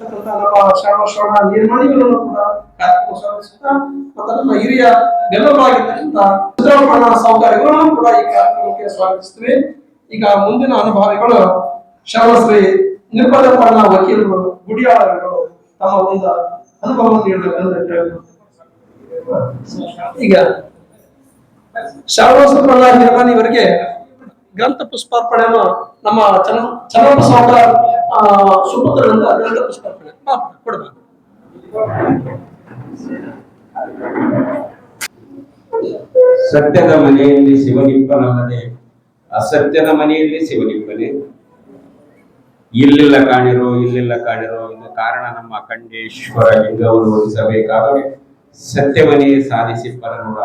ನಮ್ಮ ಶ್ರವಣ ಕೂಡ ಕಾರ್ಯಕ್ರಮ ಮತ್ತು ನಮ್ಮ ಹಿರಿಯ ಬೆಂಬಲವಾಗಿರ್ತಕ್ಕಂಥ ಸಿದ್ದರಾಮಣ್ಣ ಕೂಡ ಈ ಕಾರ್ಯಕ್ರಮಕ್ಕೆ ಸ್ವಾಗತಿಸುತ್ತೇವೆ ಈಗ ಮುಂದಿನ ಅನುಭವಿಗಳು ಶ್ರವಣಶ್ರೀ ನಿರ್ಬಂಧಪಣ್ಣ ವಕೀಲರು ಗುಡಿಯಾಳಗಳು ತಮ್ಮ ಒಂದು ಅನುಭವವನ್ನು ನೀಡಬೇಕಂತ. ಈಗ ಶ್ರವಣ ನಿರ್ಮಾಣಿ ಇವರಿಗೆ ಗ್ರಂಥ ಪುಷ್ಪಾರ್ಪಣೆಯನ್ನು ನಮ್ಮ ಚನ್ನ ಚನ್ನಪ್ಪ ಸಾವುಕಾರ ಸುಪುತ್ರರಿಂದ ಗ್ರಂಥ ಕೊಡಬೇಕು ಕೊಡ್ಬೇಕು ಸತ್ಯದ ಮನೆಯಲ್ಲಿ ಶಿವನಿಪ್ಪನಲ್ಲದೆ ಅಸತ್ಯದ ಮನೆಯಲ್ಲಿ ಶಿವನಿಪ್ಪನೆ. ಇಲ್ಲಿಲ್ಲ ಕಾಣಿರೋ ಇಲ್ಲಿಲ್ಲ ಕಾಣಿರೋ, ಇನ್ನು ಕಾರಣ ನಮ್ಮ ಅಖಂಡೇಶ್ವರ ಲಿಂಗವನ್ನು ಉಳಿಸಬೇಕಾದರೆ ಸತ್ಯವನೇ ಸಾಧಿಸಿ ಪರನುಡ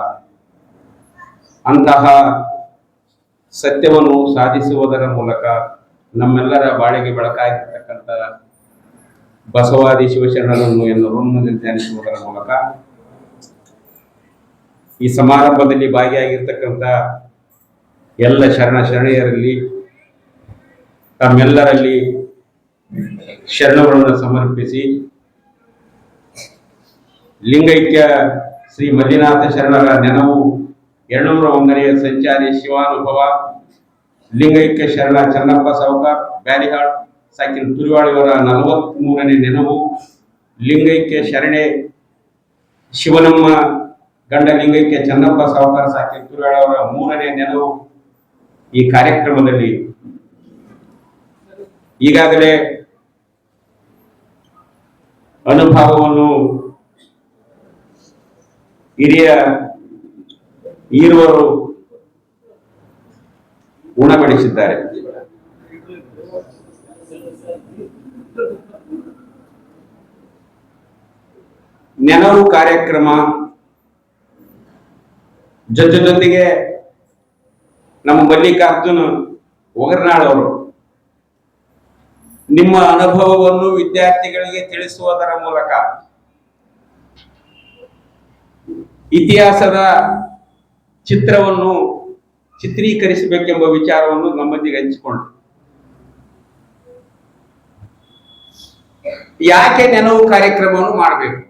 ಅಂತಹ ಸತ್ಯವನ್ನು ಸಾಧಿಸುವುದರ ಮೂಲಕ ನಮ್ಮೆಲ್ಲರ ಬಾಳಿಗೆ ಬೆಳಕಾಗಿರ್ತಕ್ಕಂಥ ಬಸವಾದಿ ಶಿವಶರಣರನ್ನು ಎನ್ನು ಋಣದಲ್ಲಿ ಧ್ಯಾನಿಸುವುದರ ಮೂಲಕ ಈ ಸಮಾರಂಭದಲ್ಲಿ ಭಾಗಿಯಾಗಿರ್ತಕ್ಕಂಥ ಎಲ್ಲ ಶರಣ ಶರಣೆಯರಲ್ಲಿ ತಮ್ಮೆಲ್ಲರಲ್ಲಿ ಶರಣಗಳನ್ನು ಸಮರ್ಪಿಸಿ ಲಿಂಗೈಕ್ಯ ಶ್ರೀ ಮಲ್ಲಿನಾಥ ಶರಣರ ನೆನವು ಎರಡುನೂರ ಒಂದನೆಯ ಸಂಚಾರಿ ಶಿವಾನುಭವ ಲಿಂಗೈಕ್ಯ ಶರಣ ಚನ್ನಪ್ಪ ಸಾವುಕಾರ್, ಬ್ಯಾರಿಹಾಳ್, ಸಾಕಿನ ತುರಿವಾಳಿಯವರ ನಲವತ್ತ್ ಮೂರನೇ ನೆನವು ಲಿಂಗೈಕ್ಯ ಶರಣೆ, ಶಿವನಮ್ಮ ಗಂಡ ಲಿಂಗೈಕ್ಯ ಚನ್ನಪ್ಪ ಸಾವುಕಾರ, ಸಾಕಿನ ತುರಿವಾಳಿಯವರ ಮೂರನೇ ನೆನವು ಈ ಕಾರ್ಯಕ್ರಮದಲ್ಲಿ. ಈಗಾಗಲೇ ಅನುಭವವನ್ನು ಹಿರಿಯ ಈರುವರು ಉಣಬಡಿಸಿದ್ದಾರೆ ನೆನವು ಕಾರ್ಯಕ್ರಮ ಜೊತೆ ಜೊತೆಗೆ ನಮ್ಮ ಮಲ್ಲಿಕಾರ್ಜುನ್ ಒಗರ್ನಾಳ್ ಅವರು ನಿಮ್ಮ ಅನುಭವವನ್ನು ವಿದ್ಯಾರ್ಥಿಗಳಿಗೆ ತಿಳಿಸುವುದರ ಮೂಲಕ ಇತಿಹಾಸದ ಚಿತ್ರವನ್ನು ಚಿತ್ರೀಕರಿಸಬೇಕೆಂಬ ವಿಚಾರವನ್ನು ನಮ್ಮೊಂದಿಗೆ ಹಂಚಿಕೊಂಡ್ರು. ಯಾಕೆ ನೆನವು ಕಾರ್ಯಕ್ರಮವನ್ನು ಮಾಡಬೇಕು?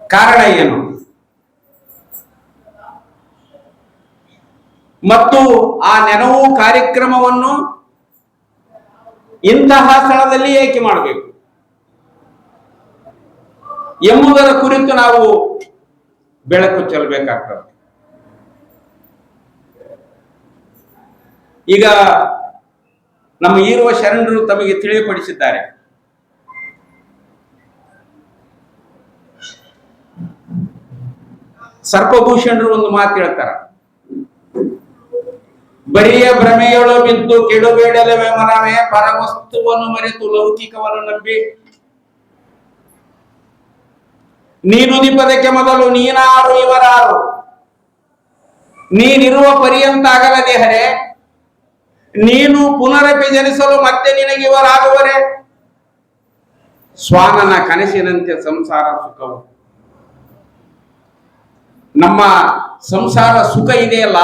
ಕಾರಣ ಏನು? ಮತ್ತು ಆ ನೆನವು ಕಾರ್ಯಕ್ರಮವನ್ನು ಇಂತಹ ಸ್ಥಳದಲ್ಲಿ ಏಕೆ ಮಾಡಬೇಕು? ಎಂಬುದರ ಕುರಿತು ನಾವು ಬೆಳಕು ಚೆಲ್ಲಬೇಕಾಗ್ತದೆ. ಈಗ ನಮ್ಮ ಈರುವ ಶರಣರು ತಮಗೆ ತಿಳಿಯಪಡಿಸಿದ್ದಾರೆ. ಸರ್ಪಭೂಷಣರು ಒಂದು ಮಾತು ಹೇಳ್ತಾರ. ಬರಿಯ ಭ್ರಮೆಯೊಳು ಬಿದ್ದು ಕೆಡುಬೇಡಲವೇ ಮನವೇ ಪರವಸ್ತುವನ್ನು ಮರೆತು ಲೌಕಿಕವನ್ನು ನಂಬಿ. ನೀನು ನಿಪದಕ್ಕೆ ಮೊದಲು ನೀನಾರು ಇವರಾರು. ನೀನಿರುವ ಪರ್ಯಂತ ಆಗಲದೆ ಹರೆ. ನೀನು ಪುನರಪಿ ಜನಿಸಲು ಮತ್ತೆ ನಿನಗೆ ಇವರಾಗುವರೆ? ಸ್ವಾನನ ಕನಸಿನಂತೆ ಸಂಸಾರ ಸುಖವು. ನಮ್ಮ ಸಂಸಾರ ಸುಖ ಇದೆಯಲ್ಲ,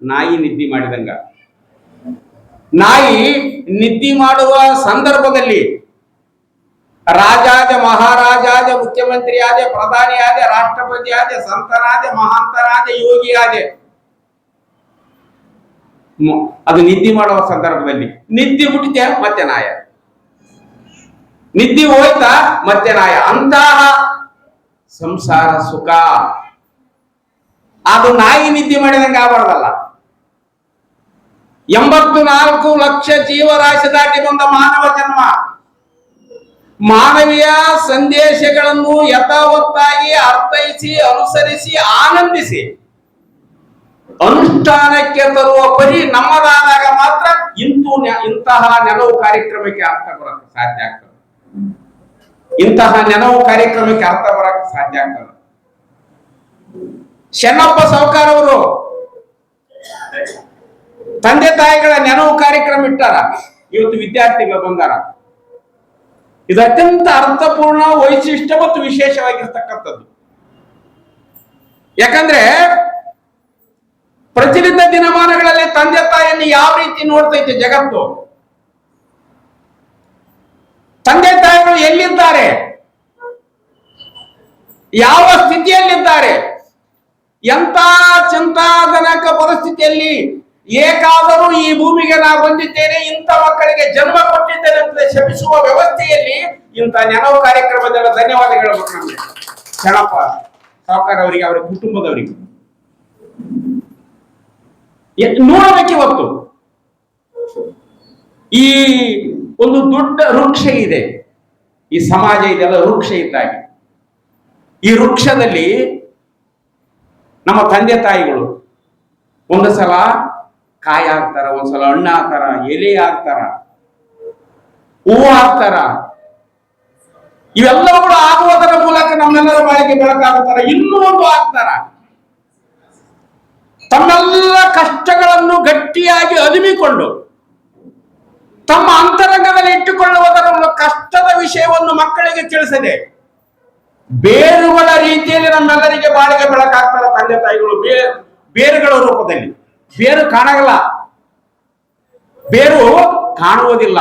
ನಾಯಿ ನಿದ್ದೆ ಮಾಡಿದಂಗ. ನಾಯಿ ನಿದ್ದೆ ಮಾಡುವ ಸಂದರ್ಭದಲ್ಲಿ ರಾಜಾದ ಮಹಾರಾಜಾದ ಮುಖ್ಯಮಂತ್ರಿ ಆದೆ ಪ್ರಧಾನಿ ಆದೆ ರಾಷ್ಟ್ರಪತಿ ಆದೆ ಸಂತನಾದೆ, ಮಹಾಂತನಾದೆ ಯೋಗಿ ಆದೆ ಅದು ನಿದ್ದೆ ಮಾಡುವ ಸಂದರ್ಭದಲ್ಲಿ. ನಿದ್ದೆ ಬಿಟ್ಟಿದೆ ಮತ್ತೆ ನಾಯ. ನಿದ್ದೆ ಹೋಯ್ತಾ, ಮತ್ತೆ ನಾಯ. ಅಂತಹ ಸಂಸಾರ ಸುಖ. ಅದು ನಾಯಿ ನಿದ್ದೆ ಮಾಡಿದಂಗೆ ಆಗಬಾರ್ದಲ್ಲ. ಎಂಬತ್ತು ನಾಲ್ಕು ಲಕ್ಷ ಜೀವರಾಶಿ ದಾಟಿ ಬಂದ ಮಾನವ ಜನ್ಮ. ಮಾನವೀಯ ಸಂದೇಶಗಳನ್ನು ಯಥಾವತ್ತಾಗಿ ಅರ್ಥೈಸಿ, ಅನುಸರಿಸಿ, ಆನಂದಿಸಿ. ಅನುಷ್ಠಾನಕ್ಕೆ ತರುವ ಪರಿ ನಮ್ಮದಾದಾಗ ಮಾತ್ರ ಇಂತೂ ಇಂತಹ ನೆನವು ಕಾರ್ಯಕ್ರಮಕ್ಕೆ ಅರ್ಥ ಬರಕ್ಕೆ ಸಾಧ್ಯ ಆಗ್ತದೆ. ಇಂತಹ ನೆನವು ಕಾರ್ಯಕ್ರಮಕ್ಕೆ ಅರ್ಥ ಬರಕ್ಕೆ ಸಾಧ್ಯ ಆಗ್ತದೆ. ಶರಣಪ್ಪ ಸಾವುಕಾರ ಅವರು ತಂದೆ ತಾಯಿಗಳ ನೆನವು ಕಾರ್ಯಕ್ರಮ ಇಟ್ಟಾರ. ಇವತ್ತು ವಿದ್ಯಾರ್ಥಿಗಳು ಬಂದಾರ ಇದು ಅತ್ಯಂತ ಅರ್ಥಪೂರ್ಣ ವೈಶಿಷ್ಟ್ಯ ಮತ್ತು ವಿಶೇಷವಾಗಿರ್ತಕ್ಕಂಥದ್ದು. ಯಾಕಂದ್ರೆ ಪ್ರಚಲಿತ ದಿನಮಾನಗಳಲ್ಲಿ ತಂದೆ ತಾಯಿಯನ್ನು ಯಾವ ರೀತಿ ನೋಡ್ತೈತೆ ಜಗತ್ತು? ತಂದೆ ತಾಯಿಗಳು ಎಲ್ಲಿದ್ದಾರೆ ಯಾವ ಸ್ಥಿತಿಯಲ್ಲಿದ್ದಾರೆ? ಎಂತ ಚಿಂತಾಜನಕ ಪರಿಸ್ಥಿತಿಯಲ್ಲಿ ಏಕಾದರೂ ಈ ಭೂಮಿಗೆ ನಾ ಬಂದಿದ್ದೇನೆ, ಇಂಥ ಮಕ್ಕಳಿಗೆ ಜನ್ಮ ಕೊಟ್ಟಿದ್ದೇನೆ ಅಂತ ಶಪಿಸುವ ವ್ಯವಸ್ಥೆಯಲ್ಲಿ ಇಂಥ ನೆನವು ಕಾರ್ಯಕ್ರಮದಲ್ಲ ಧನ್ಯವಾದಗಳು. ನಮಗೆ ಸಾವುಕಾರ ಅವರಿಗೆ, ಅವರ ಕುಟುಂಬದವರಿಗೆ. ಹೊತ್ತು ಇವತ್ತು ಈ ಒಂದು ದೊಡ್ಡ ವೃಕ್ಷ ಇದೆ. ಈ ಸಮಾಜ ಇದೆಲ್ಲ ವೃಕ್ಷ ಇದ್ದಾಗೆ. ಈ ವೃಕ್ಷದಲ್ಲಿ ನಮ್ಮ ತಂದೆ ತಾಯಿಗಳು ಒಂದು ಸಲ ಕಾಯಿ ಹಾಕ್ತಾರ ಒಂದ್ಸಲ ಹಣ್ಣು ಹಾಕ್ತಾರ, ಎಲೆ ಹಾಕ್ತಾರ ಹೂವು ಹಾಕ್ತಾರ. ಇವೆಲ್ಲವುಗಳು ಆಗುವುದರ ಮೂಲಕ ನಮ್ಮೆಲ್ಲರ ಬಾಳಿಗೆ ಬೆಳಕಾಗುತ್ತಾರ. ಇನ್ನೂ ಒಂದು ಹಾಕ್ತಾರ. ತಮ್ಮೆಲ್ಲ ಕಷ್ಟಗಳನ್ನು ಗಟ್ಟಿಯಾಗಿ ಅದುಮಿಕೊಂಡು ತಮ್ಮ ಅಂತರಂಗದಲ್ಲಿ ಇಟ್ಟುಕೊಳ್ಳುವುದರ ಕಷ್ಟದ ವಿಷಯವನ್ನು ಮಕ್ಕಳಿಗೆ ತಿಳಿಸದೆ ಬೇರುಗಳ ರೀತಿಯಲ್ಲಿ ನಮ್ಮೆಲ್ಲರಿಗೆ ಬಾಳಿಗೆ ಬೆಳಕಾಗ್ತಾರೆ ತಂದೆ ತಾಯಿಗಳು. ಬೇರು ಬೇರುಗಳ ರೂಪದಲ್ಲಿ. ಬೇರು ಕಾಣಗಲ್ಲ. ಬೇರು ಕಾಣುವುದಿಲ್ಲ.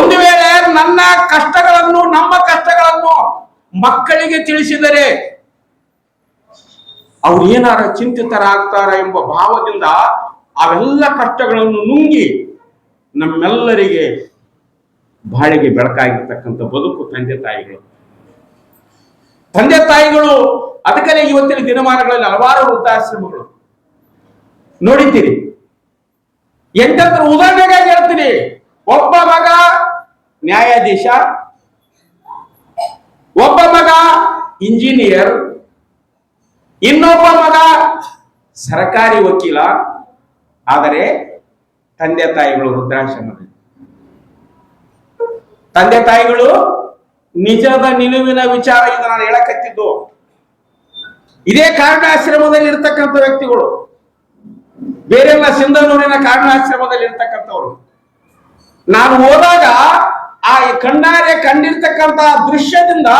ಒಂದು ವೇಳೆ ನನ್ನ ಕಷ್ಟಗಳನ್ನು, ನಮ್ಮ ಕಷ್ಟಗಳನ್ನು ಮಕ್ಕಳಿಗೆ ತಿಳಿಸಿದರೆ ಅವ್ರು ಏನಾರ ಚಿಂತಿತರಾಗ್ತಾರ ಎಂಬ ಭಾವದಿಂದ ಅವೆಲ್ಲ ಕಷ್ಟಗಳನ್ನು ನುಂಗಿ ನಮ್ಮೆಲ್ಲರಿಗೆ ಬಾಳಿಗೆ ಬೆಳಕಾಗಿರ್ತಕ್ಕಂಥ ಬದುಕು ತಂದೆ ತಾಯಿಗಳು. ತಂದೆ ತಾಯಿಗಳು ಅದಕ್ಕೆ ಇವತ್ತಿನ ದಿನಮಾನಗಳಲ್ಲಿ ಹಲವಾರು ವೃದ್ಧಾಶ್ರಮಗಳು. ನೋಡಿದ್ದೀರಿ. ಎಂತಂದ್ರ ಉದಾಹರಣೆಗಾಗಿ ಹೇಳ್ತೀನಿ. ಒಬ್ಬ ಮಗ ನ್ಯಾಯಾಧೀಶ, ಒಬ್ಬ ಮಗ ಇಂಜಿನಿಯರ್ ಇನ್ನೊಬ್ಬ ಮಗ ಸರಕಾರಿ ವಕೀಲ, ಆದರೆ ತಂದೆ ತಾಯಿಗಳು ವೃದ್ಧಾಶ್ರಮದಲ್ಲಿ ತಂದೆ ತಾಯಿಗಳು ನಿಜದ ನಿಲುವಿನ ವಿಚಾರ ಇದು ನಾನು ಹೇಳಕತ್ತಿದ್ದು. ಇದೇ ಕಾರಣಾಶ್ರಮದಲ್ಲಿ ಇರ್ತಕ್ಕಂಥ ವ್ಯಕ್ತಿಗಳು, ಬೇರೆಲ್ಲ ಸಿಂಧನೂರಿನ ಕಾರಣಾಶ್ರಮದಲ್ಲಿ ಇರ್ತಕ್ಕಂಥವ್ರು ನಾನು ಹೋದಾಗ ಆ ಕಣ್ಣಾರೆ ಕಂಡಿರ್ತಕ್ಕಂತಹ ದೃಶ್ಯದಿಂದ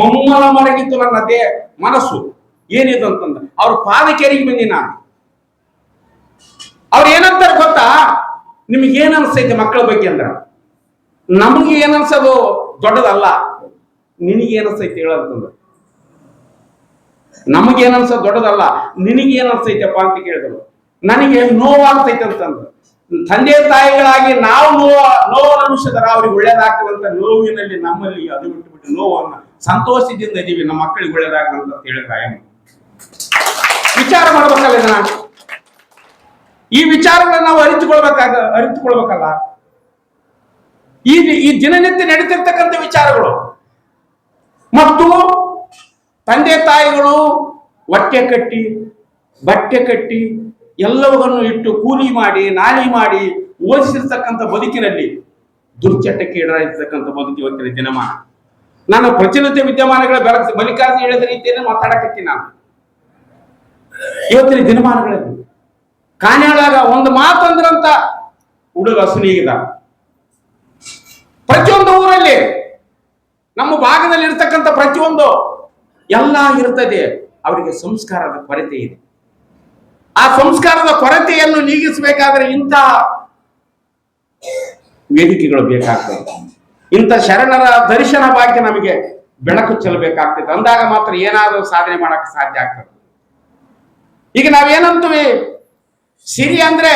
ಮಮ್ಮಲ ಮರಗಿತ್ತು ನನ್ನ ದೇ ಮನಸ್ಸು. ಏನಿದು ಅಂತಂದ್ರೆ, ಅವ್ರ ಪಾದಕೇರಿಗೆ ಬಂದಿ ನಾನು. ಅವ್ರು ಏನಂತಾರೆ ಗೊತ್ತಾ? ನಿಮ್ಗೆ ಏನ್ ಅನ್ಸೈತೆ ಮಕ್ಕಳ ಬಗ್ಗೆ ಅಂದ್ರ? ನಮಗೆ ಏನ್ ದೊಡ್ಡದಲ್ಲ. ನಿನಗೆ ಏನನ್ಸೈತೆ ಹೇಳಂತಂದ್ರೆ ನಮಗೇನ್ ಅನ್ಸೋದು? ದೊಡ್ಡದಲ್ಲ. ನಿನಗೆ ಏನ್ ಅನ್ಸೈತಪ್ಪ ಅಂತ ಕೇಳಿದ್ರು. ನನಗೆ ನೋವಾಗ್ತೈತೆ ಅಂತಂದ್ರು. ತಂದೆ ತಾಯಿಗಳಾಗಿ ನಾವು ನೋವ ನೋವನ್ನ ಅನುಷ್ಠರ ಅವ್ರಿಗೆ ಒಳ್ಳೇದಾಗ್ತದಂತ ನೋವಿನಲ್ಲಿ ನಮ್ಮಲ್ಲಿ ಅದು ಬಿಟ್ಟು ಬಿಟ್ಟು ನೋವನ್ನ ಸಂತೋಷದಿಂದ ಇದೀವಿ. ನಮ್ಮ ಮಕ್ಕಳಿಗೆ ಒಳ್ಳೇದಾಗ್ತದಂತ ಆಯಮ್ಮ. ವಿಚಾರ ಮಾಡ್ಬೇಕಲ್ಲ ಇದನ್ನ? ಈ ವಿಚಾರಗಳನ್ನ ನಾವು ಅರಿತುಕೊಳ್ಬೇಕಾಗ ಅರಿತುಕೊಳ್ಬೇಕಲ್ಲ? ಈ ಈ ದಿನನಿತ್ಯ ನಡೀತಿರ್ತಕ್ಕಂಥ ವಿಚಾರಗಳು. ಮತ್ತು ತಂದೆ ತಾಯಿಗಳು ಹೊಟ್ಟೆ ಕಟ್ಟಿ, ಬಟ್ಟೆ ಕಟ್ಟಿ, ಎಲ್ಲವನ್ನು ಇಟ್ಟು ಕೂಲಿ ಮಾಡಿ, ನಾಲಿ ಮಾಡಿ ಓದಿಸಿರ್ತಕ್ಕಂಥ ಬದುಕಿನಲ್ಲಿ ದುರ್ಚಟಕ್ಕೆ ಈಡಾಗಿರ್ತಕ್ಕಂಥ ಬದುಕಿ ಇವತ್ತಿನ ದಿನಮಾನ. ನಾನು ಪ್ರಚಲಿತ ವಿದ್ಯಮಾನಗಳ ಬೆಳಕು ಮಲ್ಲಿಕಾರ್ಜುನ ಹೇಳಿದ ರೀತಿಯಲ್ಲಿ ಮಾತಾಡಕತ್ತೀನಿ ನಾನು. ಇವತ್ತಿನ ದಿನಮಾನಗಳಲ್ಲಿ ಕಾನ್ಯಾಳಾಗ ಒಂದು ಮಾತಂದ್ರಂತ ಹುಡುಗ ಸುನೀಗಿದ. ಪ್ರತಿಯೊಂದು ಊರಲ್ಲಿ ನಮ್ಮ ಭಾಗದಲ್ಲಿ ಇರ್ತಕ್ಕಂಥ ಪ್ರತಿಯೊಂದು ಎಲ್ಲ ಇರ್ತದೆ. ಅವರಿಗೆ ಸಂಸ್ಕಾರದ ಕೊರತೆ ಇದೆ. ಆ ಸಂಸ್ಕಾರದ ಕೊರತೆಯನ್ನು ನೀಗಿಸಬೇಕಾದ್ರೆ ಇಂಥ ವೇದಿಕೆಗಳು ಬೇಕಾಗ್ತದೆ ಇಂಥ ಶರಣರ ದರ್ಶನ ಭಾಗ್ಯ ನಮಗೆ ಬೆಳಕು ಚೆಲ್ಲಬೇಕಾಗ್ತದೆ. ಅಂದಾಗ ಮಾತ್ರ ಏನಾದರೂ ಸಾಧನೆ ಮಾಡಕ್ಕೆ ಸಾಧ್ಯ ಆಗ್ತದೆ. ಈಗ ನಾವೇನಂತೀವಿ? ಸಿರಿ ಅಂದ್ರೆ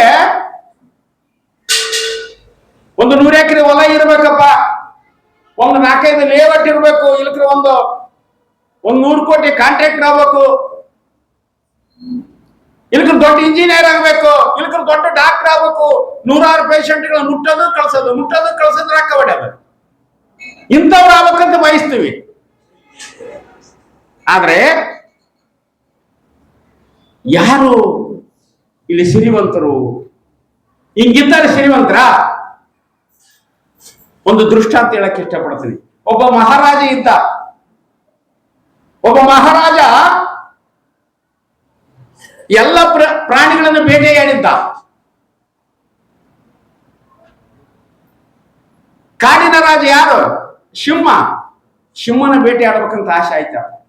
ಒಂದು ನೂರ ಎಕರೆ ಹೊಲ ಇರ್ಬೇಕಪ್ಪ. ಒಂದು ನಾಲ್ಕೈದು ಲೇಔಟ್ ಇರ್ಬೇಕು. ಇಲ್ಲಕ್ರೆ ಒಂದು, ಒಂದ್ ನೂರು ಕೋಟಿ ಕಾಂಟ್ರಾಕ್ಟರ್ ಆಗ್ಬೇಕು. ಇಲ್ಕ ದೊಡ್ಡ ಇಂಜಿನಿಯರ್ ಆಗ್ಬೇಕು. ಇಲ್ಕ ದೊಡ್ಡ ಡಾಕ್ಟರ್ ಆಗ್ಬೇಕು. ನೂರಾರು ಪೇಷಂಟ್ಗಳ ಮುಟ್ಟೋದು ಕಳ್ಸೋದು ಮುಟ್ಟೋದು ಕಳ್ಸೋದು ರೊಕ್ಕ ಇಂಥವ್ರು ಆಗ್ಬೇಕಂತ ಬಯಸ್ತೀವಿ. ಆದ್ರೆ ಯಾರು ಇಲ್ಲಿ ಶ್ರೀಮಂತರು? ಹಿಂಗಿದ್ದಾರೆ ಶ್ರೀಮಂತರ? ಒಂದು ದೃಷ್ಟಾಂತ ಹೇಳಕ್ಕೆ ಇಷ್ಟಪಡ್ತೀನಿ. ಒಬ್ಬ ಮಹಾರಾಜ ಇದ್ದ. ಒಬ್ಬ ಮಹಾರಾಜ ಎಲ್ಲ ಪ್ರ- ಪ್ರಾಣಿಗಳನ್ನು ಬೇಟೆಯಾಡಿದ್ದ ಕಾಡಿನ ರಾಜ ಯಾರು? ಸಿಂಹ ಸಿಂಹನ ಬೇಟೆ ಆಡ್ಬೇಕಂತ ಆಸೆ ಆಯ್ತ?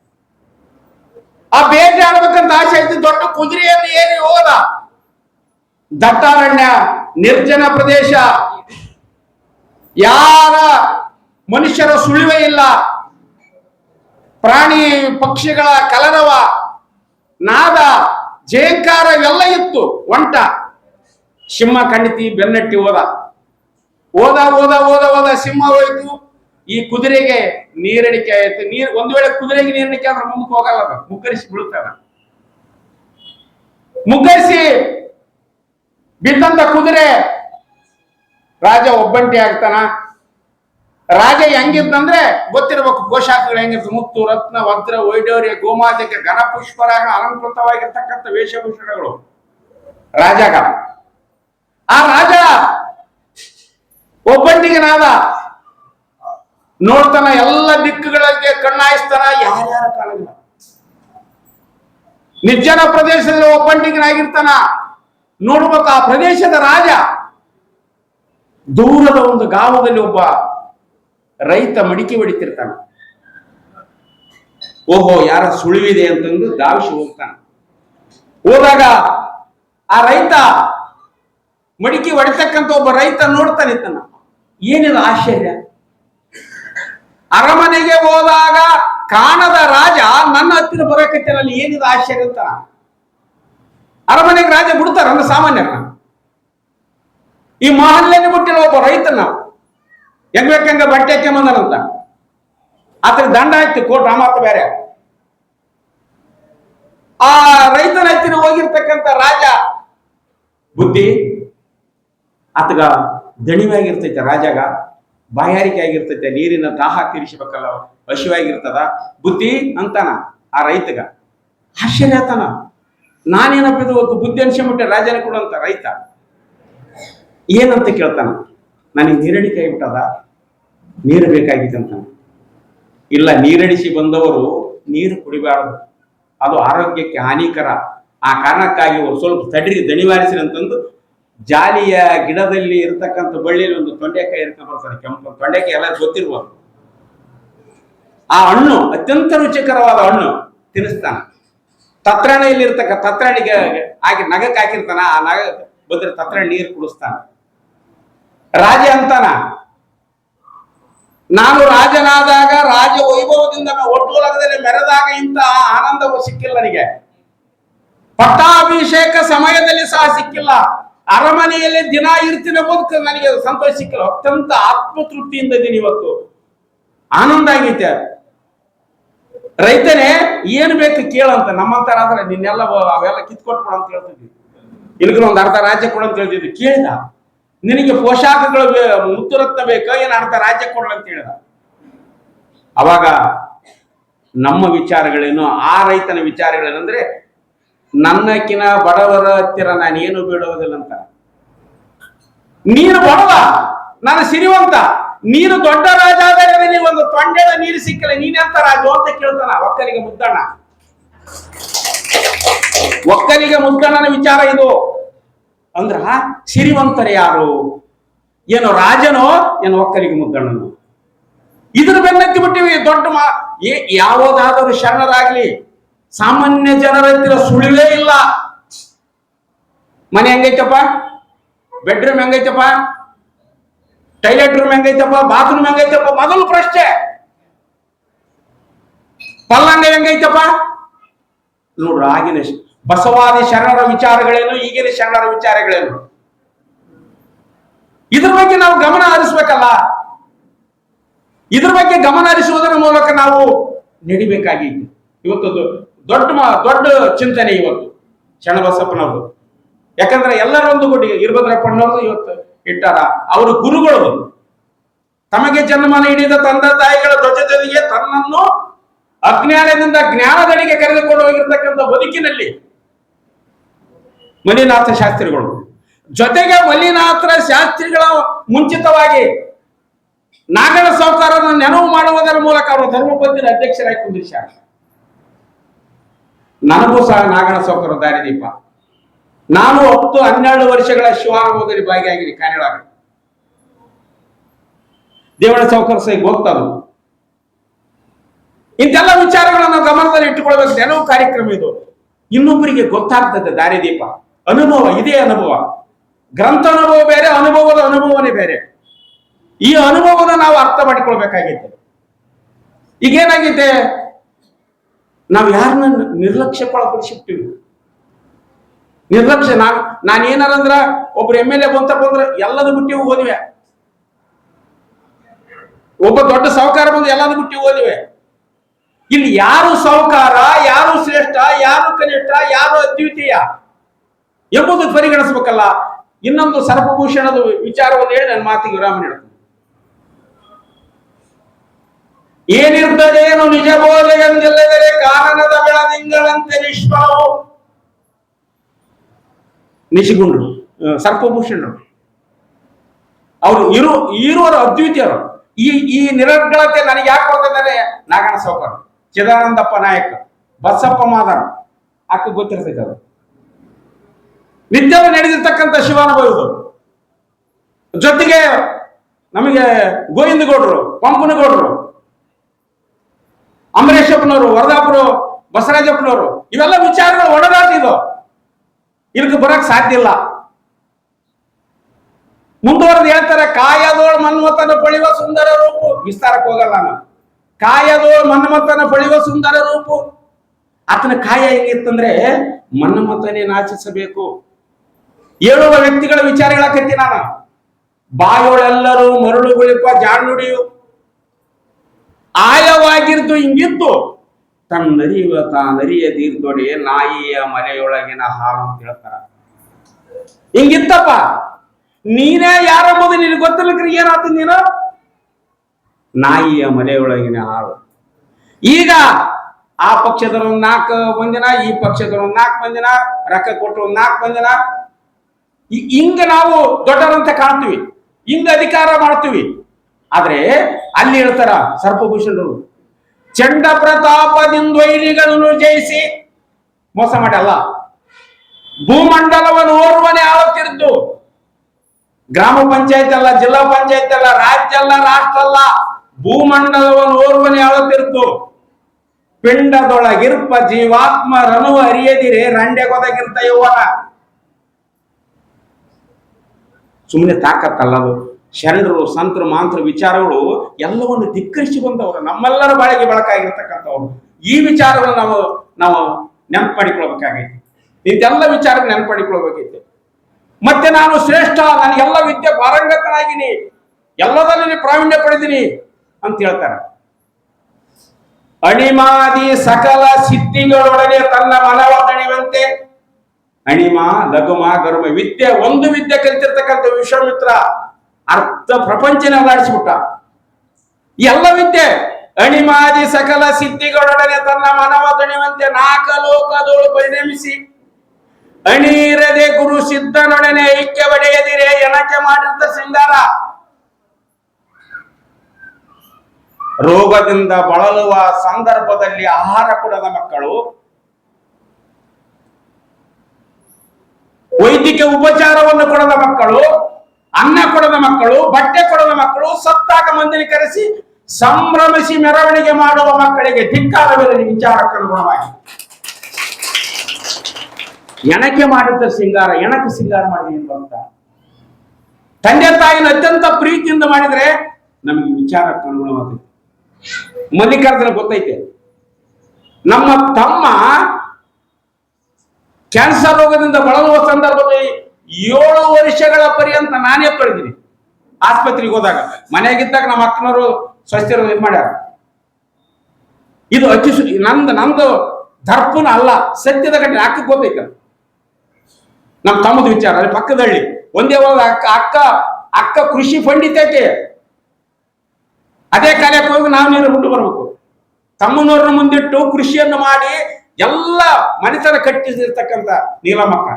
ಆ ಬೇಟೆ ಆಡ್ಬೇಕಂತ ಆಸೆ ಐತಿ, ದೊಡ್ಡ ಕುದುರೆಯಲ್ಲಿ ಏರಿ ಹೋದ. ದಟ್ಟಾರಣ್ಯ, ನಿರ್ಜನ ಪ್ರದೇಶ. ಯಾರ ಮನುಷ್ಯರ ಸುಳಿವೆ ಇಲ್ಲ. ಪ್ರಾಣಿ ಪಕ್ಷಿಗಳ ಕಲರವ, ನಾದ ಜೇಂಕಾರ ಎಲ್ಲ ಇತ್ತು, ಒಂಟ. ಸಿಂಹ ಕಣಿತಿ ಬೆನ್ನಟ್ಟಿ ಹೋದ. ಓದ ಓದ ಓದ ಹೋದ, ಸಿಂಹ ಹೋಯ್ತು. ಈ ಕುದುರೆಗೆ ನೀರಡಿಕೆ ಆಯ್ತು. ನೀರ್, ಒಂದ್ ವೇಳೆ ಕುದುರೆಗೆ ನೀರಡಿಕೆ ಆದ್ರೆ ಮುಂದಕ್ಕೆ ಹೋಗಲ್ಲ ಅದು. ಮುಗ್ಗರಿಸಿ ಬೀಳ್ತಾನ ಮುಗ್ಗರಿಸಿ ಬಿದ್ದಂತ ಕುದುರೆ ರಾಜ ಒಬ್ಬಂಟಿ ಆಗ್ತಾನ. ರಾಜ ಹೆಂಗಿದ್ದಂದ್ರೆ ಗೊತ್ತಿರ್ಬೇಕು ಪೋಷಾಕಗಳು ಹೆಂಗಿರ್ತದೆ ಮುತ್ತು, ರತ್ನ, ವಜ್ರ, ವೈಡೂರ್ಯ, ಗೋಮಾತೆಗೆ ಘನ ಪುಷ್ಪರಾಗ ಅಲಂಕೃತವಾಗಿರ್ತಕ್ಕಂಥ ವೇಷಭೂಷಣಗಳು. ರಾಜಗ ಆ ರಾಜ ಒಬ್ಬಂಟಿಗನಾದ ನೋಡ್ತಾನ ಎಲ್ಲ ದಿಕ್ಕುಗಳಿಗೆ ಕಣ್ಣಾಯಿಸ್ತಾನ, ಯಾರ್ಯಾರ ಕಾಣಲ್ಲ ನಿರ್ಜನ ಪ್ರದೇಶದಲ್ಲಿ ಒಬ್ಬಂಟಿಗನಾಗಿರ್ತಾನ ನೋಡ್ಬೇಕು ಆ ಪ್ರದೇಶದ ರಾಜ. ದೂರದ ಒಂದು ಗಾವದಲ್ಲಿ ಒಬ್ಬ ರೈತ ಮಡಿಕೆ ಹೊಡಿತಿರ್ತಾನ. ಓಹೋ, ಯಾರ ಸುಳಿವಿದೆ ಅಂತಂದು ಧಾವಿಸಿ ಹೋಗ್ತಾನೆ. ಹೋದಾಗ ಆ ರೈತ ಮಡಿಕೆ ಹೊಡಿತಕ್ಕಂತ ಒಬ್ಬ ರೈತ ನೋಡ್ತಾನೆ ಇತ್ತಾನ ಏನಿದು ಆಶ್ಚರ್ಯ? ಅರಮನೆಗೆ ಹೋದಾಗ ಕಾಣದ ರಾಜ ನನ್ನ ಹತ್ತಿರ ಬರಕತ್ತೇನಲ್ಲಿ ಏನಿದು ಆಶ್ಚರ್ಯ ಅಂತ. ಅರಮನೆಗೆ ರಾಜ ಬಿಡ್ತಾರ ಅಂದ್ರೆ ಸಾಮಾನ್ಯ ಈ ಮಹಲ್ಲೆನೆ ಬಿಟ್ಟಿರೋ ಒಬ್ಬ ರೈತನ ಹೆಂಗ್ ಬೇಕಂಗ ಬಟ್ಟೆ ಹಾಕ್ಯಂಬಂದನಂತ ಆತರ ದಂಡ ಆಯ್ತು ಕೋರ್ಟ್ ಮಾತು ಬೇರೆ. ಆ ರೈತನ ಹತ್ತಿರ ಹೋಗಿರ್ತಕ್ಕಂಥ ರಾಜ ಬುದ್ಧಿ, ಆತಗ ದಣಿವಾಗಿರ್ತೈತೆ ರಾಜಾಗ. ಬಾಯಾರಿಕೆ ಆಗಿರ್ತೈತೆ ನೀರಿನ ದಾಹ ತೀರಿಸಬೇಕಲ್ಲ ಹಸಿವಾಗಿರ್ತದ ಬುದ್ಧಿ ಅಂತಾನ ಆ ರೈತಗ. ಆಶ್ಚರ್ಯ ಆತನ. ನಾನೇನಪ್ಪ ಇದು ಒಂದು ಬುದ್ಧಿ ಅನ್ಸ್ಕೊಂಬಿಟ್ಟೆ, ರಾಜನ ಕೊಡುವಂತ ರೈತ. ಏನಂತ ಕೇಳ್ತಾನ? ನನಗೆ ನೀರಡಿಕೆ ಆಗಿಬಿಟ್ಟದ ನೀರು ಅಂತ ಇಲ್ಲ, ನೀರಡಿಸಿ ಬಂದವರು ನೀರು ಕುಡಿಬಾರದು. ಅದು ಆರೋಗ್ಯಕ್ಕೆ ಹಾನಿಕರ. ಆ ಕಾರಣಕ್ಕಾಗಿ ಒಂದು ಸ್ವಲ್ಪ ತಡಿರಿ ದಣಿವಾರಿಸಿ ಅಂತಂದು ಜಾಲಿಯ ಗಿಡದಲ್ಲಿ ಇರತಕ್ಕಂಥ ಬಳ್ಳಿಯಲ್ಲಿ ಒಂದು ತೊಂಡೆಕಾಯಿ ಇರ್ಕೊಂಡು ಬರ್ತಾರೆ ಕೆಂಪು ತೊಂಡೆಕಾಯಿ ಎಲ್ಲ ಗೊತ್ತಿರ್ಬೋದು. ಆ ಹಣ್ಣು ಅತ್ಯಂತ ರುಚಿಕರವಾದ ಹಣ್ಣು ತಿನ್ನಿಸ್ತಾನ. ತತ್ರಾಣಿಯಲ್ಲಿ ಇರ್ತಕ್ಕ ತತ್ರಾಣಿಗೆ ಹಾಕಿ ನಗಕ್ಕೆ ಹಾಕಿರ್ತಾನ, ಆ ನಗ ಬಂದ್ರೆ ತತ್ರಾಣಿ ನೀರು ಕುಡಿಸ್ತಾನ. ರಾಜ ಅಂತಾನ, ನಾನು ರಾಜನಾದಾಗ ರಾಜ ವೈಭವದಿಂದ ಒಟ್ಟುಲಗದಲ್ಲಿ ಮೆರೆದಾಗ ಇಂತಹ ಆನಂದವು ಸಿಕ್ಕಿಲ್ಲ ನನಗೆ. ಪಟ್ಟಾಭಿಷೇಕ ಸಮಯದಲ್ಲಿ ಸಹ ಸಿಕ್ಕಿಲ್ಲ. ಅರಮನೆಯಲ್ಲಿ ದಿನ ಇರ್ತೀನಿ ಬದುಕು ನನಗೆ ಸಂತೋಷ ಸಿಕ್ಕಿಲ್ಲ. ಅತ್ಯಂತ ಆತ್ಮತೃಪ್ತಿಯಿಂದ ಇದೀನಿ ಇವತ್ತು. ಆನಂದ ಆಗೈತೆ ರೈತನೇ ಏನು ಬೇಕು ಕೇಳಂತ ನಮ್ಮಂತರ ಆದ್ರೆ ನಿನ್ನೆಲ್ಲ ಅವೆಲ್ಲ ಕಿತ್ಕೊಟ್ಬಿಡ ಅಂತ ಹೇಳ್ತಿದ್ವಿ. ಇಲ್ಗ್ರ ಒಂದ್ ಅರ್ಧ ರಾಜ್ಯ ಕೊಡು ಅಂತ ಹೇಳ್ತಿದ್ವಿ. ಕೇಳಿದ? ನಿನಗೆ ಪೋಷಾಕಗಳು ಬೇ- ಬೇಕ ರತ್ನ ಬೇಕಾ? ಏನ್ ಅರ್ಧ ರಾಜ್ಯ ಕೊಡು ಅಂತ ಹೇಳಿದ ಅವಾಗ ನಮ್ಮ ವಿಚಾರಗಳೇನು, ಆ ರೈತನ ವಿಚಾರಗಳೇನಂದ್ರೆ ನನ್ನಕಿನ ಬಡವರ ಹತ್ತಿರ ನಾನು ಏನು ಅಂತ. ನೀನು ಬಡವ, ನಾನು ಸಿರಿವಂತ. ನೀನು ದೊಡ್ಡ ರಾಜ ಆದರೆ ಒಂದು ತೊಂಡೆದ ನೀರು ಸಿಕ್ಕಿಲ್ಲ ನೀನೆಂತ ರಾಜು ಅಂತ ಕೇಳ್ತಾನ ಒಕ್ಕಲಿಗೆ ಮುದ್ದಣ್ಣ. ಒಕ್ಕಲಿಗೆ ಮುದ್ದಣ್ಣನ ವಿಚಾರ ಇದು. ಅಂದ್ರ ಸಿರಿವಂತರು ಯಾರು? ಏನು ರಾಜನೋ, ಏನು ಒಕ್ಕಲಿಗೆ ಮುದ್ದಣ್ಣನು? ಇದ್ರ ಬೆನ್ನತ್ತಿ ಬಿಟ್ಟಿವಿ, ದೊಡ್ಡ ಮಾ ಯಾವುದಾದರೂ ಶರಣರಾಗ್ಲಿ. ಸಾಮಾನ್ಯ ಜನರ ಹತ್ತಿರ ಸುಳಿವೇ ಇಲ್ಲ. ಮನೆ ಹೆಂಗೈತಪ್ಪ? ಬೆಡ್ರೂಮ್ ಹೆಂಗೈತಪ್ಪ? ಟೈಲೆಟ್ ರೂಮ್ ಹೆಂಗೈತಪ್ಪ? ಬಾತ್ರೂಮ್ ಹೆಂಗೈತಪ್ಪ? ಮೊದಲು ಪ್ರಶ್ನೆ. ಪಲ್ಲಂಗ ಹೆಂಗೈತಪ್ಪ? ನೋಡ್ರಿ ಆಗಿನ ಬಸವಾದಿ ಶರಣರ ವಿಚಾರಗಳೇನು, ಈಗಿನ ಶರಣರ ವಿಚಾರಗಳೇನು? ಇದ್ರ ಬಗ್ಗೆ ನಾವು ಗಮನ ಹರಿಸ್ಬೇಕಲ್ಲ? ಇದ್ರ ಬಗ್ಗೆ ಗಮನ ಹರಿಸುವುದರ ಮೂಲಕ ನಾವು ನಡಿಬೇಕಾಗಿ. ಇವತ್ತು ದೊ- ದೊಡ್ಡ ದೊಡ್ಡ ಚಿಂತನೆ ಇವತ್ತು ಶರಣಬಸಪ್ಪನವರು ಯಾಕಂದ್ರೆ ಎಲ್ಲರೊಂದು ಗುಡಿ ಇರ್ಭದ್ರಪ್ಪನವರು ಇವತ್ತು ಇಟ್ಟಾರ. ಅವರು ಗುರುಗಳು ತಮಗೆ ಜನ್ಮ ನೀಡಿದ ತಂದೆ ತಾಯಿಗಳ ಧ್ವಜದೊಂದಿಗೆ ತನ್ನನ್ನು ಅಜ್ಞಾನದಿಂದ ಜ್ಞಾನದಡಿಗೆ ಕರೆದುಕೊಂಡು ಹೋಗಿರ್ತಕ್ಕಂಥ ಬದುಕಿನಲ್ಲಿ ಮಲಿನಾಥ ಶಾಸ್ತ್ರಿಗಳು. ಜೊತೆಗೆ ಮಲ್ಲಿನಾಥರ ಶಾಸ್ತ್ರಿಗಳ ಮುಂಚಿತವಾಗಿ ನಾಗರ ಸಾವುಕಾರನ ನೆನವು ಮಾಡುವುದರ ಮೂಲಕ ಅವರು ಧರ್ಮಪಂಥದ ಅಧ್ಯಕ್ಷರಾಗಿ ಕುಂದಿರ್ಸ್ಯಾರ. ನನಗೂ ಸಹ ನಾಗಣ ಸೌಕರ್ಯ ದಾರಿದೀಪ ನಾನು ಹತ್ತು ಹನ್ನೆರಡು ವರ್ಷಗಳ ಶಿವಾನುಭವದಲ್ಲಿ ಭಾಗಿಯಾಗಿದ್ದೀನಿ ಕನ್ನಡ ದೇವಳ ಸೌಕರ್ಯ ಸಹ ಹೋಗ್ತದು. ಇಂತೆಲ್ಲ ವಿಚಾರಗಳನ್ನು ಗಮನದಲ್ಲಿ ಇಟ್ಟುಕೊಳ್ಬೇಕು. ಕೆಲವು ಕಾರ್ಯಕ್ರಮ ಇದು. ಇನ್ನೊಬ್ಬರಿಗೆ ಗೊತ್ತಾಗ್ತದೆ ದಾರಿದೀಪ ಅನುಭವ, ಇದೇ ಅನುಭವ. ಗ್ರಂಥ ಅನುಭವ ಬೇರೆ, ಅನುಭವದ ಅನುಭವನೇ ಬೇರೆ. ಈ ಅನುಭವನ ನಾವು ಅರ್ಥ ಮಾಡಿಕೊಳ್ಬೇಕಾಗಿತ್ತು. ಈಗೇನಾಗೈತೆ ನಾವು ಯಾರನ್ನ ನಿರ್ಲಕ್ಷ್ಯಕ್ಕೊಳಪಡಿಸಿಬಿಟ್ಟಿವಿ ನಿರ್ಲಕ್ಷ್ಯ, ನಾನ್, ನಾನು ಏನಾರಂದ್ರ ಒಬ್ರು ಎಂ ಎಲ್ ಎ ಬಂತಪ್ಪ ಬಂದ್ರ ಎಲ್ಲದ ಬಿಟ್ಟಿ ಹೋದ್ವಿ. ಒಬ್ಬ ದೊಡ್ಡ ಸಾಹುಕಾರ ಬಂದು ಎಲ್ಲದ ಬಿಟ್ಟಿ ಹೋದ್ವಿ. ಇಲ್ಲಿ ಯಾರು ಸಾಹುಕಾರ ಯಾರು ಶ್ರೇಷ್ಠ, ಯಾರು ಕನಿಷ್ಠ, ಯಾರು ಅದ್ವಿತೀಯ ಎಂಬುದು ಪರಿಗಣಿಸ್ಬೇಕಲ್ಲ. ಇನ್ನೊಂದು ಸರ್ಪಭೂಷಣದ ವಿಚಾರವನ್ನು ಹೇಳಿ ನನ್ನ ಮಾತಿಗೆ ವಿರಾಮ ನೀಡುತ್ತೇನೆ. ಏನಿರ್ತದೇನು ನಿಜ ಬೋಧೆಗಂದಿಲ್ಲದರೆ ಕಾರಣದ ಬೆಳದಿಂಗಳಂತೆ ನಿಷ್ಫಲವು. ನಿಶಿಗುಂಡ್ರು ಸರ್ಪಭೂಷಣರು. ಅವರು ಇರು ಇರುವರು ಅದ್ವಿತೀಯರು. ಈ ಈ ನಿರರ್ಗಳತೆ ನನಗೆ ಯಾಕೆ ಕೊಡ್ತಿದ್ದಾರೆ? ನಾಗಣ್ಣ ಸೌಕರ್, ಚಿದಾನಂದಪ್ಪ ನಾಯಕ, ಬಸಪ್ಪ ಮಾದರ್ ಅಕ್ಕ ಗೊತ್ತಿರ್ತೈತೆ ನಿತ್ಯವೂ ನಡೆದಿರ್ತಕ್ಕಂಥ ಶಿವಾನುಭವಿಗಳು ಜೊತೆಗೆ ನಮಗೆ ಗೋವಿಂದಗೌಡರು, ಪಂಪನಗೌಡರು ಅಂಬರೀಷಪ್ಪನವರು, ವರದಾಪುರ, ಬಸವರಾಜಪ್ಪನವರು, ಇವೆಲ್ಲ ವಿಚಾರಗಳು ಒಡನಾಟ ಇದು. ಇದಕ್ಕೆ ಬರಕ್ ಸಾಧ್ಯ ಇಲ್ಲ. ಮುಂದುವರೆದು ಹೇಳ್ತಾರೆ, ಕಾಯದೋಳ್ ಮನ್ಮತನ ಪಳಿವ ಸುಂದರ ರೂಪು. ವಿಸ್ತಾರಕ್ಕೆ ಹೋಗಲ್ಲ ನಾನು. ಕಾಯದೋಳ್ ಮನ್ಮಥನ ಪಳಿವ ಸುಂದರ ರೂಪು. ಆತನ ಕಾಯ ಹೆಂಗಿತ್ತಂದ್ರೆ, ಮನ್ಮಥನೇ ನಾಚಿಸಬೇಕು. ಹೇಳುವ ವ್ಯಕ್ತಿಗಳ ವಿಚಾರ ಹೇಳಕತ್ತಿ ನಾನು. ಬಾಯೋಳೆಲ್ಲರೂ ಮರಳು ಗುಳಿಪ ಜಾಣುಡಿಯು. ಆಯವಾಗಿರ್ದು ಹಿಂಗಿತ್ತು. ತನ್ನರಿಯುವ ತಾನರಿಯದಿರ್ದೊಡೆ ನಾಯಿಯ ಮನೆಯೊಳಗಿನ ಹಾಲು ಅಂತ ಹೇಳ್ತಾರ. ಹಿಂಗಿತ್ತಪ್ಪ. ನೀನೇ ಯಾರಂಬುದು ನಿನಗೆ ಗೊತ್ತಿಲ್ಲಕ್ರಿ ಏನಾತ ನೀನು? ನಾಯಿಯ ಮನೆಯೊಳಗಿನ ಹಾಳು ಈಗ ಆ ಪಕ್ಷದರ ನಾಲ್ಕು ಮಂದಿನ, ಈ ಪಕ್ಷದರ ನಾಲ್ಕು ಮಂದಿನ, ರೊಕ್ಕ ಕೊಟ್ಟರು ನಾಲ್ಕು ಮಂದಿನ. ಹಿಂಗ ನಾವು ದೊಡ್ಡರಂತ ಕಾಣ್ತೀವಿ. ಹಿಂಗ ಅಧಿಕಾರ ಮಾಡ್ತೀವಿ. ಆದ್ರೆ ಅಲ್ಲಿ ಹೇಳ್ತಾರ, ಸರ್ಪಭೂಷಣರು ಚಂಡ ಪ್ರತಾಪದಿಂದ ವೈರಿಗಳನ್ನು ಜಯಿಸಿ ಮೋಸ ಮಾಡಲ್ಲ. ಭೂಮಂಡಲವನ್ನು ಓರ್ವನೇ ಆಳುತ್ತಿದ್ದು. ಗ್ರಾಮ ಪಂಚಾಯತ್ ಅಲ್ಲ, ಜಿಲ್ಲಾ ಪಂಚಾಯತ್ ಅಲ್ಲ, ರಾಜ್ಯ ಅಲ್ಲ, ರಾಷ್ಟ್ರ ಅಲ್ಲ, ಭೂಮಂಡಲವನ್ನು ಓರ್ವನೇ ಆಳುತ್ತಿರ್ತು ಪಿಂಡದೊಳಗಿರ್ಪ ಜೀವಾತ್ಮ ರನು ಅರಿಯದಿರೆ, ರಂಡೆ ಗೊದಗಿರ್ತ ಯುವನ. ಸುಮ್ಮನೆ ತಾಕತ್ತಲ್ಲ ಅದು. ಶರಣರು, ಸಂತರು, ಮಾಂತ್ರ, ವಿಚಾರಗಳು ಎಲ್ಲವನ್ನು ಧಿಕ್ಕರಿಸಿ ಬಂದವರು, ನಮ್ಮೆಲ್ಲರ ಬಾಳಿಗೆ ಬೆಳಕಾಗಿರ್ತಕ್ಕಂಥವ್ರು. ಈ ವಿಚಾರವನ್ನು ನಾವು ನಾವು ನೆನಪು ಮಾಡಿಕೊಳ್ಬೇಕಾಗೈತಿ ಇದೆಲ್ಲ ವಿಚಾರ ನೆನಪು ಮತ್ತೆ ನಾನು ಶ್ರೇಷ್ಠ ನನಗೆಲ್ಲ ವಿದ್ಯೆ ಪಾರಂಗತನಾಗಿನಿ ಎಲ್ಲದರಲ್ಲಿ ಪ್ರಾವೀಣ್ಯ ಪಡೆದಿನಿ ಅಂತ ಹೇಳ್ತಾರೆ. ಅಣಿಮಾದಿ ಸಕಲ ಸಿದ್ಧಿಗಳೊಡನೆ ತನ್ನ ಮನವ ತಣಿವಂತೆ. ಅಣಿಮ, ಲಘುಮ, ಗರುಮ, ವಿದ್ಯೆ, ಒಂದು ವಿದ್ಯೆ ಕಲಿತಿರ್ತಕ್ಕಂಥ ವಿಶ್ವಾಮಿತ್ರ ಅರ್ಧ ಪ್ರಪಂಚನ ಎಲ್ಲವಿದ್ಯೆ ಎಲ್ಲ ವಿದ್ಯೆ ಅಣಿಮಾದಿ ಸಕಲ ಸಿದ್ಧಿಗಳೊಡನೆ ತನ್ನ ಮನವ ನಾಕ ಲೋಕದೋಳು ಪರಿಣಮಿಸಿ. ಅಣಿರದೆ ಗುರು ಸಿದ್ಧನೊಡನೆ ಐಕ್ಯ ಒಡೆಯದಿರೆ ಎಣಕೆ ಮಾಡಿದ ಸಿಂಗಾರ. ರೋಗದಿಂದ ಬಳಲುವ ಸಂದರ್ಭದಲ್ಲಿ ಆಹಾರ ಕೊಡದ ಮಕ್ಕಳು. ವೈದ್ಯಕೀಯ ಉಪಚಾರವನ್ನು ಕೊಡದ ಮಕ್ಕಳು. ಅನ್ನ ಕೊಡದ ಮಕ್ಕಳು, ಬಟ್ಟೆ ಕೊಡದ ಮಕ್ಕಳು, ಸತ್ತಾಗ ಮಂದಿನ ಕರೆಸಿ ಸಂಭ್ರಮಿಸಿ ಮೆರವಣಿಗೆ ಮಾಡುವ ಮಕ್ಕಳಿಗೆ ಧಿಕ್ಕಾರವಿರಲಿ ವಿಚಾರಕ್ಕನುಗುಣವಾಗಿ ಎಣಕೆ ಮಾಡಿದ್ದ ಸಿಂಗಾರ, ಎಣಕೆ ಸಿಂಗಾರ ಮಾಡಿದೆ ಏನು ಅಂತ. ತಂದೆ ತಾಯಿನ ಅತ್ಯಂತ ಪ್ರೀತಿಯಿಂದ ಮಾಡಿದ್ರೆ ನಮಗೆ ವಿಚಾರಕ್ಕೆ ಅನುಗುಣವಾಗುತ್ತೆ ಮಲ್ಲಿಕಾರ್ಜುನ ಗೊತ್ತೈತೆ. ನಮ್ಮ ತಮ್ಮ ಕ್ಯಾನ್ಸರ್ ರೋಗದಿಂದ ಬಳಲುವ ಸಂದರ್ಭದಲ್ಲಿ ಏಳು ವರ್ಷಗಳ ಪರ್ಯಂತ ನಾನೇ ತೊಳೆದಿನಿ ಆಸ್ಪತ್ರೆಗೆ ಹೋದಾಗ. ಮನೆಯಾಗಿದ್ದಾಗ ನಮ್ಮ ಅಕ್ಕನವರು ಸ್ವಸ್ಥರು ಮಾಡ್ಯಾರ. ಇದು ಅತಿ ನಂದು ನಂದು ದರ್ಪನ ಅಲ್ಲ, ಸತ್ಯದ ಘಟನೆ ಅಕ್ಕ ಗೊತ್ತೈತೆ ನಮ್ಮ ತಮ್ಮದ ವಿಚಾರ, ಅಲ್ಲಿ ಪಕ್ಕದಳ್ಳಿ. ಒಂದೇ ಅಕ್ಕ ಅಕ್ಕ ಅಕ್ಕ ಕೃಷಿ ಪಂಡಿತೈತೆ ಅದೇ ಕಾಲಕ್ಕೆ ಹೋಗಿ ನಾವು ನೀರು ಹುಟ್ಟು ಬರಬೇಕು. ತಮ್ಮನವ್ರನ್ನ ಮುಂದಿಟ್ಟು ಕೃಷಿಯನ್ನು ಮಾಡಿ ಎಲ್ಲ ಮನೆತನ ಕಟ್ಟಿಸಿರ್ತಕ್ಕಂಥ ನೀಲಮಕ್ಕ.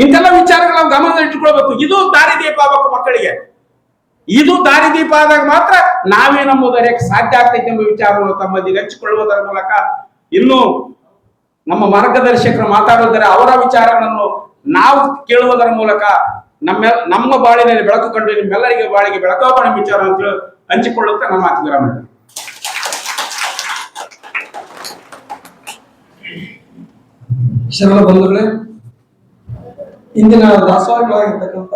ಇಂತೆಲ್ಲ ವಿಚಾರಗಳು ನಾವು ಗಮನದಲ್ಲಿ ಇಟ್ಕೊಳ್ಬೇಕು. ಇದು ದಾರಿದೀಪ ಆಗಬೇಕು ಮಕ್ಕಳಿಗೆ. ಇದು ದಾರಿದೀಪ ಆದಾಗ ಮಾತ್ರ ನಾವೇ ಬರೆಯಕ್ಕೆ ಸಾಧ್ಯ ಆಗ್ತೈತೆ ಎಂಬ ವಿಚಾರವನ್ನು ತಮ್ಮಲ್ಲಿ ಹಂಚಿಕೊಳ್ಳುವುದರ ಮೂಲಕ ಇನ್ನು ನಮ್ಮ ಮಾರ್ಗದರ್ಶಕರು ಮಾತಾಡೋದರೆ ಅವರ ವಿಚಾರಗಳನ್ನು ನಾವು ಕೇಳುವುದರ ಮೂಲಕ ನಮ್ಮ ನಮ್ಮ ಬಾಳಿನಲ್ಲಿ ಬೆಳಕು ಕಂಡು ನಿಮ್ಮೆಲ್ಲರಿಗೆ ಬಾಳಿಗೆ ಬೆಳಕಾಗೋಣ ವಿಚಾರ ಅಂತ ಹಂಚಿಕೊಳ್ಳುತ್ತಾ ನಮ್ಮ ಮಾತು ವಿರಾಮ ಶರಣ ಬಂಧುಗಳೇ ಇಂದಿನ ದಾಸೋಹಗಳಾಗಿರ್ತಕ್ಕಂಥ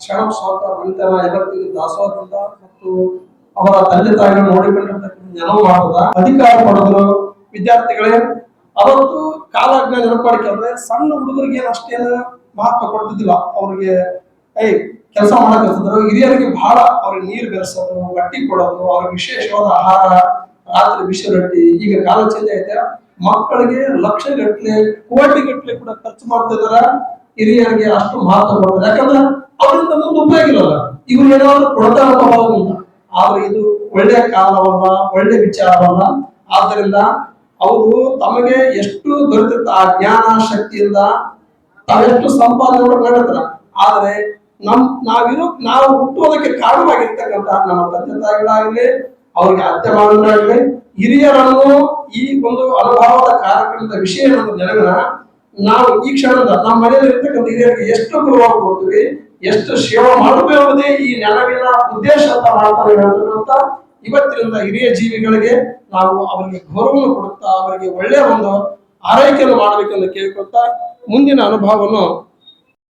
ಕ್ಷಣ ಸಾವುಕಾರ ಅಂತರ ಇವತ್ತಿಗೆ ದಾಸವಾಗಿಲ್ಲ ಮತ್ತು ಅವರ ತಂದೆ ತಾಯಿಗಳು ನೋಡಿಕೊಂಡಿರ್ತಕ್ಕಂಥ ಜನಮಾನದ ಅಧಿಕಾರ ಪಡೆದ್ರು ವಿದ್ಯಾರ್ಥಿಗಳೇ. ಅವತ್ತು ಕಾಲಜ್ಞ ನೆನಪಾಡಿಕೊಂಡ್ರೆ ಸಣ್ಣ ಹುಡುಗರಿಗೆ ಏನು ಅಷ್ಟೇನು ಮಹತ್ವ ಕೊಡ್ತಿದ್ದಿಲ್ಲ. ಅವ್ರಿಗೆ, ಏಯ್, ಕೆಲಸ ಮಾಡಕ್ ಹಚ್ಚಿದ್ರು ಹಿರಿಯರಿಗೆ ಬಹಳ ಅವ್ರಿಗೆ ನೀರು ಬೆರೆಸೋದು, ಬಟ್ಟಿ ಕೊಡೋದು, ಅವ್ರಿಗೆ ವಿಶೇಷವಾದ ಆಹಾರ, ರಾತ್ರಿ ವಿಷ ರೊಟ್ಟಿ, ಈಗ ಕಾಲ ಚೇಂಜ್ ಐತೆ ಮಕ್ಕಳಿಗೆ ಲಕ್ಷ ಗಟ್ಟಲೆ ಕೋಟಿ ಗಟ್ಟಲೆ ಕೂಡ ಖರ್ಚು ಮಾಡ್ತಿದಾರ. ಹಿರಿಯರಿಗೆ ಅಷ್ಟು ಮಹತ್ವ ಯಾಕಂದ್ರೆ ಅವರಿಂದ ಮುಂದೆ ಉಪಯೋಗ ಇವ್ರು ಏನಾದ್ರು ಕೊಡ್ತಾರ ಅನ್ನೋದಿಲ್ಲ ಆದ್ರೆ ಇದು ಒಳ್ಳೆ ಕಾಲವಲ್ಲ, ಒಳ್ಳೆ ವಿಚಾರವಲ್ಲ. ಆದ್ದರಿಂದ ಅವರು ತಮಗೆ ಎಷ್ಟು ದೊರೆತಿರ್ತ ಆ ಜ್ಞಾನ ಶಕ್ತಿಯಿಂದ ತಾವೆಷ್ಟು ಸಂಪಾದನೆ ಮಾಡಿರ್ತಾರ ಆದ್ರೆ ನಮ್, ನಾವಿರೋ, ನಾವು ಹುಟ್ಟುವುದಕ್ಕೆ ಕಾರಣವಾಗಿರ್ತಕ್ಕಂಥ ನಮ್ಮ ತಂದೆ ತಾಯಿಗಳಾಗಲಿ ಅವ್ರಿಗೆ ಅತ್ತೆ ಮಾವನರಾಗಲಿ ಹಿರಿಯರನ್ನು ಈ ಒಂದು ಅನುಭವದ ಕಾರ್ಯಕ್ರಮದ ವಿಷಯ ನಮ್ಮ ನೆನಪಿನ ನಾವು ಈ ಕ್ಷಣದ ನಮ್ಮ ಮನೆಯಲ್ಲಿ ಇರ್ತಕ್ಕಂಥ ಹಿರಿಯರಿಗೆ ಎಷ್ಟು ಗೌರವ ಕೊಡ್ತೀವಿ, ಎಷ್ಟು ಸೇವೆ ಮಾಡಬೇಕೇ ಈ ನೆನವಿನ ಉದ್ದೇಶ ಅಂತ ಮಾಡ್ತಾರೆ ಅಂತ ಇವತ್ತಿನಿಂದ ಹಿರಿಯ ಜೀವಿಗಳಿಗೆ ನಾವು ಅವರಿಗೆ ಗೌರವವನ್ನು ಕೊಡುತ್ತಾ, ಅವರಿಗೆ ಒಳ್ಳೆಯ ಒಂದು ಆರೈಕೆಯನ್ನು ಮಾಡಬೇಕೆಂದು ಕೇಳಿಕೊಳ್ತಾ, ಮುಂದಿನ ಅನುಭವವನ್ನು